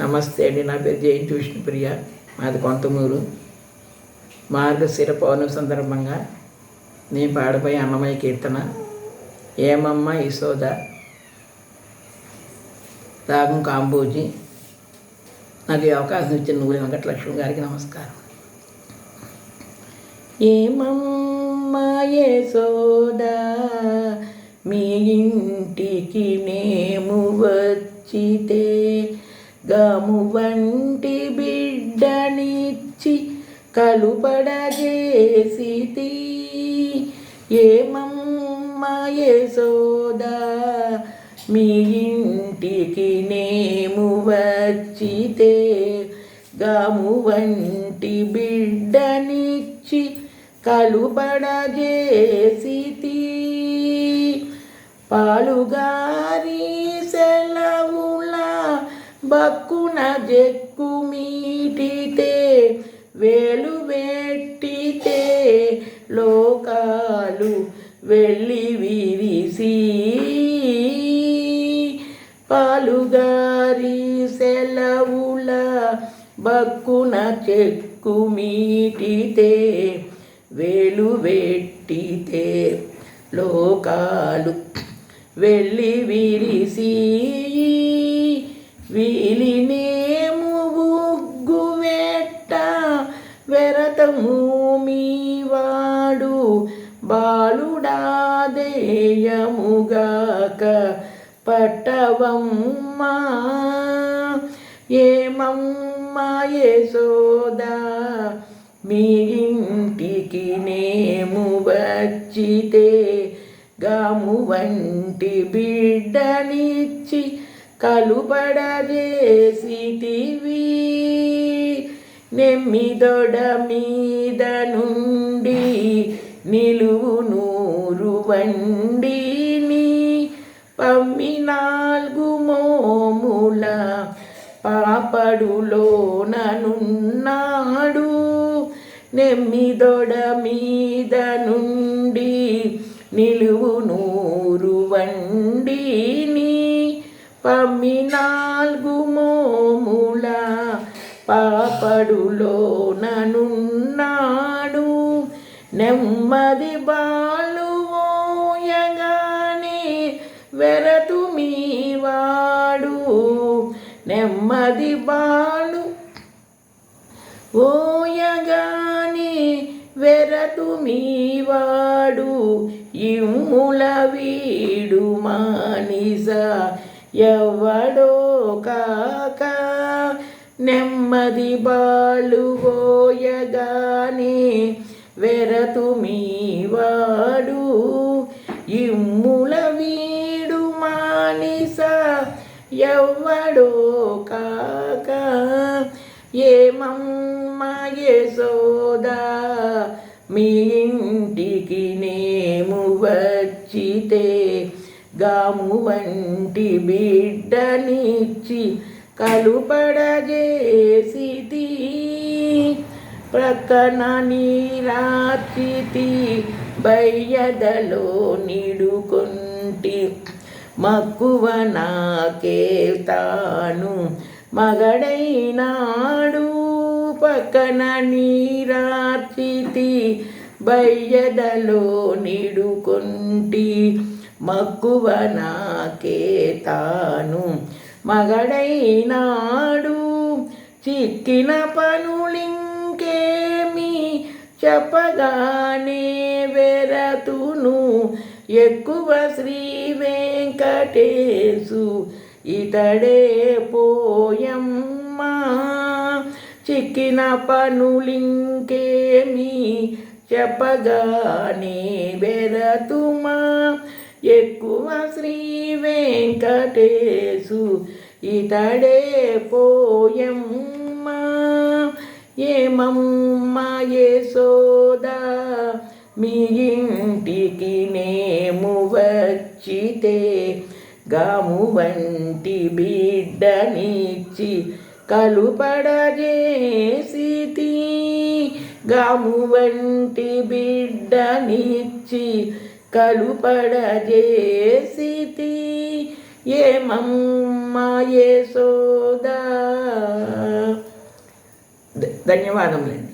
నమస్తే అండి నా పేరు జయంతి విష్ణుప్రియ మాది కొంతమూరు. మార్గశిర పౌర్ణమి సందర్భంగా నేను పాడబోయే అన్నమయ్య కీర్తన ఏమమ్మ యశోద రాగం కాంబోజీ నాకు ఈ అవకాశం ఇచ్చిన నువ్వు వెంకటలక్ష్మి గారికి నమస్కారం. ఏమమ్మ యశోదా మీ ఇంటికి మేము వచ్చితే గము వంటి బిడ్డనిచ్చి కలుపడజేసితి. ఏమమ్మ యశోదా మీ ఇంటికి నేము వచ్చితే గము వంటి బిడ్డనిచ్చి కలుపడజేసితి. పాలుగారి సెలవుల బక్కున జెక్కు మీటితే వేలు వెట్టితే లోకాలు వెళ్ళి విరిసి. పాలుగారి సెలవుల బక్కున చెక్కు మీటితే వేలు వెట్టితే లోకాలు వెళ్ళి విరిసి వీలినేము ఉగ్గు వెరతము మీవాడు బాలుడాదేయముగాక పట్టవమ్మా. ఏమమ్మా యశోదా మీ ఇంటికి నేము వచ్చితే గము వంటి బిడ్డనిచ్చి కలుపడజేసిటివి నెమ్మిదొడ మీద నుండి నిలువు నూరు వండిని పమ్మి నాలుగు మోముల పాపడులోననున్నాడు నెమ్మిదొడ మీద నుండి నిలువు నూరు వండిని పమ్మి నాలుగు మోముల పాపడులోననున్నాడు నెమ్మది బాలు ఓయగానే వెరతు మీవాడు. నెమ్మది బాలు ఓయగానే వెరతు మీవాడు. ఇమ్ముల వీడు మానిస ఎవడో కాక నెమ్మది బాలు ఓయగానే వెరతు మీవాడు ఇమ్ముల వీడు మానిస ఎవడో కాక ఏమమ్మ యశోదా మీ నేము వచ్చితే గాము వంటి బిడ్డనిచ్చి కలుపడజేసి ప్రక్కన నీరాచితి బయ్యదలో నిడుకుంటి. మక్కువ నాకే తాను మగడైనాడు. పక్కన నీరాచితి బయ్యదలో నిడుకొంటి మక్కువ నాకే తాను. మగడైనాడు చిక్కిన పనులింకేమి చెప్పగానే వెరతును. ఎక్కువ శ్రీ వెంకటేశు ఇతడే పోయమ్మా. చిక్కిన పనులింకేమి చెప్పగానే బెరతుమా ఎక్కువ శ్రీ వెంకటేశు ఇతడే పోయమ్మా. ఏమమ్మ యశోదా మీ ఇంటికి నేము వచ్చితే గాము వంటి బిడ్డనిచ్చి కలుపడజేసితి. గాము వంటి బిడ్డనిచ్చి కలుపడజేసితి. ఏమమ్మ ఏ సోదా. ధన్యవాదములండి.